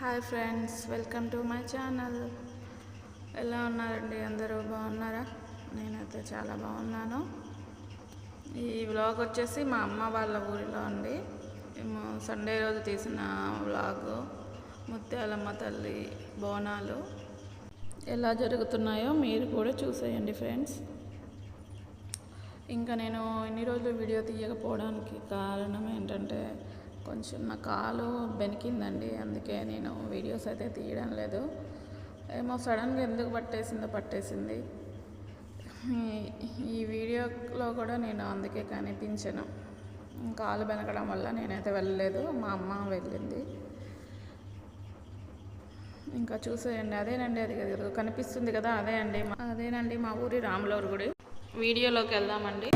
Hi friends welcome to my channel ఎలా ఉన్నారండి? అందరూ బాగున్నారా? నేనైతే చాలా బాగున్నాను. ఈ వ్లాగ్ వచ్చేసి మా అమ్మ వాళ్ళ ఊరిలో అండి. మేము సండే రోజు తీసిన వ్లాగ్ ముత్యాలమ్మ తల్లి బోనాలు. ఎలా జరుగుతున్నాయో మీరు కూడా చూసేయండి ఫ్రెండ్స్ ఇంకా నేను ఇన్ని రోజులు వీడియో తీయకపోవడానికి కారణం ఏంటంటే కొంచెం నా కాలు బెనికిందండి అందుకే నేను వీడియోస్ అయితే తీయడం లేదు. ఏమో సడన్గా ఎందుకు పట్టేసిందో పట్టేసింది. ఈ- ఈ వీడియోలో కూడా నేను అందుకే కనిపించను. కాలు బెనకడం వల్ల నేనైతే వెళ్ళలేదు మా అమ్మ వెళ్ళింది. ఇంకా చూసేయండి అదేనండి అది కనిపిస్తుంది కదా అదే అండి అదేనండి మా ఊరి రాములూరు గుడి. వీడియోలోకి వెళ్దామండి.